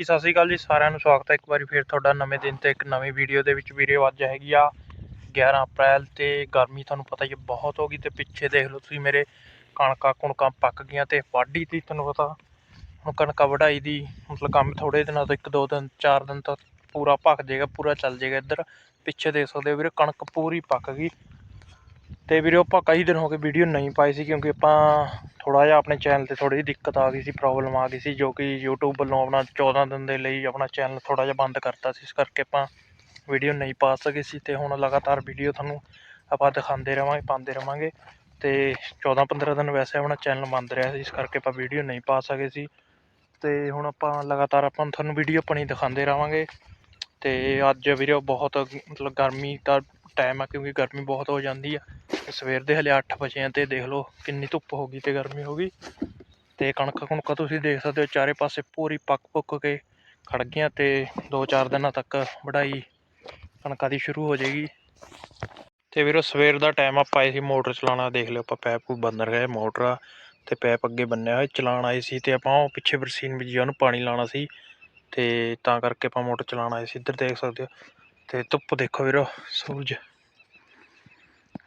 ਜੀ, ਸਤਿ ਸ਼੍ਰੀ ਅਕਾਲ ਜੀ, ਸਾਰਿਆਂ ਨੂੰ ਸਵਾਗਤ ਹੈ। ਇੱਕ ਵਾਰੀ ਫਿਰ ਤੁਹਾਡਾ ਨਵੇਂ ਦਿਨ ਤੇ ਇੱਕ ਨਵੀਂ ਵੀਡੀਓ ਦੇ ਵਿੱਚ ਵੀਰੇ ਅੱਜ ਹੈਗੀ ਆ 11 ਅਪ੍ਰੈਲ ਤੇ ਗਰਮੀ ਤੁਹਾਨੂੰ ਪਤਾ ਹੀ ਬਹੁਤ ਹੋ ਗਈ ਤੇ ਪਿੱਛੇ ਦੇਖ ਲਓ ਤੁਸੀਂ ਮੇਰੇ ਕਣਕਾਂ ਕੁਣਕਾਂ ਪੱਕ ਗਈਆਂ ਤੇ ਵਾਢੀ ਤੀ ਤੁਹਾਨੂੰ ਪਤਾ। ਹੁਣ ਕਣਕਾਂ ਵਢਾਈ ਦੀ ਮਤਲਬ ਕੰਮ ਥੋੜੇ ਦਿਨਾਂ ਤੋਂ, ਇੱਕ ਦੋ ਦਿਨ, ਚਾਰ ਦਿਨ ਤੱਕ ਪੂਰਾ ਪੱਕ ਜਾਏਗਾ ਪੂਰਾ ਚੱਲ ਜਾਏਗਾ ਇੱਧਰ। ਪਿੱਛੇ ਦੇਖ ਸਕਦੇ ਹੋ ਵੀਰੇ ਕਣਕ ਪੂਰੀ ਪੱਕ ਗਈ। ਤੇ ਵੀਰੇ ਆਪਾਂ ਕਈ ਦਿਨ ਹੋ ਗਏ ਵੀਡੀਓ ਨਹੀਂ ਪਾਈ ਸੀ ਕਿਉਂਕਿ ਆਪਾਂ ਥੋੜਾ ਜਿਹਾ ਆਪਣੇ ਚੈਨਲ ਤੇ ਥੋੜੀ ਜਿਹੀ ਦਿੱਕਤ ਆ ਗਈ ਸੀ ਪ੍ਰੋਬਲਮ ਆ ਗਈ ਸੀ, ਜੋ ਕਿ YouTube ਵੱਲੋਂ ਆਪਣਾ 14 ਦਿਨ ਦੇ ਲਈ ਆਪਣਾ ਚੈਨਲ ਥੋੜਾ ਜਿਹਾ ਬੰਦ ਕਰਤਾ ਸੀ, ਇਸ ਕਰਕੇ ਆਪਾਂ ਵੀਡੀਓ ਨਹੀਂ ਪਾ ਸਕੇ ਸੀ ਤੇ ਹੁਣ ਲਗਾਤਾਰ ਵੀਡੀਓ ਤੁਹਾਨੂੰ ਆਪਾਂ ਦਿਖਾਉਂਦੇ ਰਵਾਂਗੇ, ਪਾਉਂਦੇ ਰਵਾਂਗੇ ਤੇ 14 15 ਦਿਨ ਵੈਸੇ ਆਪਣਾ ਚੈਨਲ ਬੰਦ ਰਿਹਾ ਸੀ, ਇਸ ਕਰਕੇ ਆਪਾਂ ਵੀਡੀਓ ਨਹੀਂ ਪਾ ਸਕੇ ਸੀ ਤੇ ਹੁਣ ਆਪਾਂ ਲਗਾਤਾਰ ਆਪਾਂ ਤੁਹਾਨੂੰ ਵੀਡੀਓ ਆਪਣੀ ਦਿਖਾਉਂਦੇ ਰਵਾਂਗੇ ਤੇ ਅੱਜ ਵੀਡੀਓ ਬਹੁਤ ਮਤਲਬ ਗਰਮੀ ਦਾ ਟਾਈਮ ਆ, ਕਿਉਂਕਿ ਗਰਮੀ ਬਹੁਤ ਹੋ ਜਾਂਦੀ ਆ। ਤੇ ਸਵੇਰ ਦੇ ਹਲੇ 8 ਵਜੇ ਆ ਤੇ ਦੇਖ ਲਓ ਕਿੰਨੀ ਧੁੱਪ ਹੋ ਗਈ ਤੇ ਗਰਮੀ ਹੋ ਗਈ। ਤੇ ਕਣਕਾਂ ਕੁਣਕਾਂ ਤੁਸੀਂ ਦੇਖ ਸਕਦੇ ਹੋ, ਚਾਰੇ ਪਾਸੇ ਪੂਰੀ ਪੱਕ ਪੁੱਕ ਕੇ ਖੜ ਗਈਆਂ ਤੇ 2-4 ਦਿਨਾਂ ਤੱਕ ਵਢਾਈ ਕਣਕਾਂ ਦੀ ਸ਼ੁਰੂ ਹੋ ਜਾਏਗੀ। ਤੇ ਵੀਰੋ, ਸਵੇਰ ਦਾ ਟਾਈਮ ਆਪਾਂ ਆਏ ਸੀ ਮੋਟਰ ਚਲਾਉਣਾ, ਦੇਖ ਲਿਓ ਆਪਾਂ ਪੈਪ ਕੋ ਬੰਦਰ ਗਏ ਮੋਟਰ ਆ ਤੇ ਪੈਪ ਅੱਗੇ ਬੰਨਿਆ ਹੋਇਆ, ਚਲਾਉਣ ਆਏ ਸੀ ਤੇ ਆਪਾਂ ਉਹ ਪਿੱਛੇ ਬਰਸੀਨ ਜੀ ਉਹਨੂੰ ਪਾਣੀ ਲਾਉਣਾ ਸੀ ਤੇ ਤਾਂ ਕਰਕੇ ਆਪਾਂ ਮੋਟਰ ਚਲਾਉਣ ਆਏ ਸੀ। ਇੱਧਰ ਦੇਖ ਸਕਦੇ ਹੋ ਤੇ ਧੁੱਪ ਦੇਖੋ ਵੀਰੋ, ਸੂਰਜ।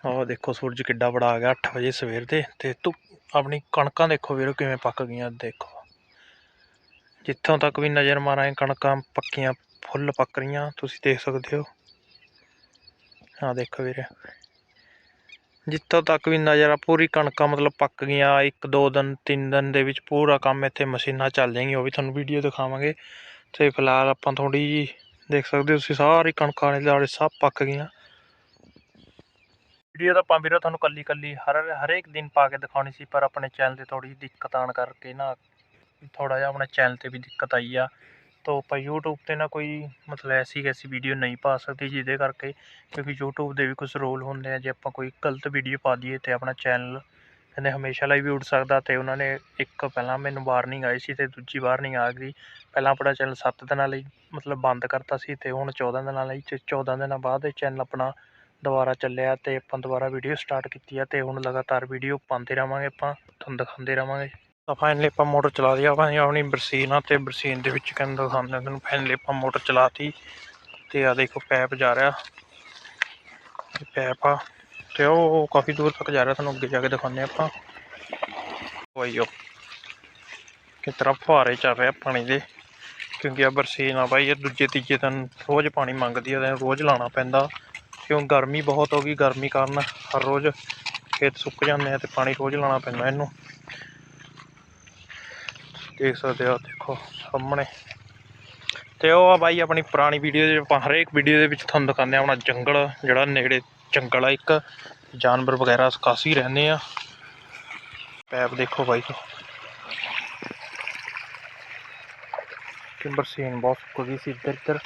ਆਹ ਦੇਖੋ ਸੂਰਜ ਕਿੱਡਾ ਬੜਾ ਆ ਗਿਆ 8 ਵਜੇ ਸਵੇਰ ਦੇ ਤੇ ਧੁੱਪ, ਆਪਣੀ ਕਣਕਾਂ ਦੇਖੋ ਵੀਰੋ ਕਿਵੇਂ ਪੱਕ ਗਈਆਂ, ਦੇਖੋ। ਜਿੱਥੋਂ ਤੱਕ ਵੀ ਨਜ਼ਰ ਮਾਰਾਂ ਕਣਕਾਂ ਪੱਕੀਆਂ, ਫੁੱਲ ਪੱਕ ਰਹੀਆਂ, ਤੁਸੀਂ ਦੇਖ ਸਕਦੇ ਹੋ। ਆਹ ਦੇਖੋ ਵੀਰੇ। ਜਿੱਥੋਂ ਤੱਕ ਵੀ ਨਜ਼ਰ ਆ, ਪੂਰੀ ਕਣਕਾਂ ਮਤਲਬ ਪੱਕ ਗਈਆਂ, ਇੱਕ, ਦੋ ਦਿਨ, ਤਿੰਨ ਦਿਨ ਦੇ ਵਿੱਚ ਪੂਰਾ ਕੰਮ ਇੱਥੇ ਮਸ਼ੀਨਾਂ ਚੱਲ ਜਾਣਗੀਆਂ ਉਹ ਵੀ ਤੁਹਾਨੂੰ ਵੀਡੀਓ ਦਿਖਾਵਾਂਗੇ। ਤੇ ਫਿਲਹਾਲ ਆਪਾਂ ਥੋੜੀ ਜੀ ਦੇਖ ਸਕਦੇ ਹੋ ਤੁਸੀਂ, ਸਾਰੀ ਕਣਕਾਂ ਨੇ ਲਾੜੇ ਸਭ ਪੱਕ ਗਈਆਂ। ਵੀਡੀਓ ਤਾਂ ਆਪਾਂ ਵੀਰੋ ਤੁਹਾਨੂੰ ਕੱਲੀ ਕੱਲੀ ਹਰ ਹਰੇਕ ਦਿਨ ਪਾ ਕੇ ਦਿਖਾਉਣੀ ਸੀ, ਪਰ ਆਪਣੇ ਚੈਨਲ ਤੇ ਥੋੜੀ ਦਿੱਕਤ ਆਣ ਕਰਕੇ ਨਾ ਥੋੜਾ ਜਿਹਾ ਆਪਣੇ ਚੈਨਲ ਤੇ ਵੀ ਦਿੱਕਤ ਆਈ ਆ। ਤਾਂ ਆਪਾਂ YouTube ਤੇ ਨਾ ਕੋਈ ਮਤਲਬ ਐਸੀ ਐਸੀ ਵੀਡੀਓ ਨਹੀਂ ਪਾ ਸਕਦੇ ਜਿਹਦੇ ਕਰਕੇ, ਕਿਉਂਕਿ YouTube ਦੇ ਵੀ ਕੁਝ ਰੋਲ ਹੁੰਦੇ ਆ, ਜੇ ਆਪਾਂ ਕੋਈ ਗਲਤ ਵੀਡੀਓ ਪਾ ਦਈਏ ਤੇ ਆਪਣਾ ਚੈਨਲ ਕਹਿੰਦੇ ਹਮੇਸ਼ਾ ਲਈ ਵੀ ਉੱਡ ਸਕਦਾ ਅਤੇ ਉਹਨਾਂ ਨੇ ਇੱਕ ਪਹਿਲਾਂ ਮੈਨੂੰ ਵਾਰਨਿੰਗ ਆਈ ਸੀ ਅਤੇ ਦੂਜੀ ਵਾਰਨਿੰਗ ਆ ਗਈ। ਪਹਿਲਾਂ ਆਪਣਾ ਚੈਨਲ ਸੱਤ ਦਿਨਾਂ ਲਈ ਮਤਲਬ ਬੰਦ ਕਰਤਾ ਸੀ ਅਤੇ ਹੁਣ 14 ਦਿਨਾਂ ਲਈ ਤੇ 14 ਦਿਨਾਂ ਬਾਅਦ ਇਹ ਚੈਨਲ ਆਪਣਾ ਦੁਬਾਰਾ ਚੱਲਿਆ ਅਤੇ ਆਪਾਂ ਦੁਬਾਰਾ ਵੀਡੀਓ ਸਟਾਰਟ ਕੀਤੀ ਆ ਅਤੇ ਹੁਣ ਲਗਾਤਾਰ ਵੀਡੀਓ ਪਾਉਂਦੇ ਰਹਾਂਗੇ ਆਪਾਂ, ਤੁਹਾਨੂੰ ਦਿਖਾਉਂਦੇ ਰਹਾਂਗੇ। ਤਾਂ ਫਾਈਨਲੀ ਆਪਾਂ ਮੋਟਰ ਚਲਾ ਦਿਆ ਆਪਾਂ ਆਪਣੀ ਬਰਸੀਨ ਆ ਅਤੇ ਬਰਸੀਨ ਦੇ ਵਿੱਚ ਕਹਿੰਦਾ ਦਿਖਾਉਂਦੇ ਆ ਤੁਹਾਨੂੰ ਫਾਈਨਲੀ ਆਪਾਂ ਮੋਟਰ ਚਲਾਤੀ ਤੇ ਆ ਦੇਖੋ ਪੈਪ ਜਾ ਰਿਹਾ ਪੈਪ ਆ। ਤੇ ਉਹ ਕਾਫੀ ਦੂਰ ਤੱਕ ਜਾ ਰਿਹਾ, ਤੁਹਾਨੂੰ ਅੱਗੇ ਜਾ ਕੇ ਦਿਖਾਉਂਦੇ ਆ ਆਪਾਂ। ਵਈਓ ਕਿ ਤਰ੍ਹਾਂ ਫੁਹਾਰੇ ਚੱਲ ਰਿਹਾ ਪਾਣੀ ਦੇ, ਕਿਉਂਕਿ ਆ ਬਰਸੀਨ ਆ ਭਾਈ, ਇਹ ਦੂਜੇ ਤੀਜੇ ਦਿਨ ਰੋਜ਼ ਪਾਣੀ ਮੰਗਦੀ ਆ ਰੋਜ਼ ਲਾਉਣਾ ਪੈਂਦਾ। ਕਿਉਂ ਗਰਮੀ ਬਹੁਤ ਹੋ ਗਈ, ਗਰਮੀ ਕਾਰਨ ਹਰ ਰੋਜ਼ ਖੇਤ ਸੁੱਕ ਜਾਂਦੇ ਆ, ਤੇ ਪਾਣੀ ਰੋਜ਼ ਲਾਉਣਾ ਪੈਂਦਾ ਇਹਨੂੰ। ਦੇਖ ਸਕਦੇ ਹੋ ਦੇਖੋ ਸਾਹਮਣੇ। ਤੇ ਉਹ ਆ ਬਾਈ ਆਪਣੀ ਪੁਰਾਣੀ ਵੀਡੀਓ ਦੇ ਆਪਾਂ ਹਰੇਕ ਵੀਡੀਓ ਦੇ ਵਿੱਚ ਤੁਹਾਨੂੰ ਦਿਖਾਉਂਦੇ ਆ ਆਪਣਾ ਜੰਗਲ, ਜਿਹੜਾ ਨੇੜੇ ਜੰਗਲ ਆ ਇੱਕ। ਜਾਨਵਰ ਵਗੈਰਾ ਕਾਫੀ ਰਹਿੰਦੇ ਆ। ਪੈਪ ਦੇਖੋ ਬਾਈ। ਕਿ ਬਰਸੀਨ ਬਹੁਤ ਕੁਝ ਸੀ ਇੱਧਰ ਇੱਧਰ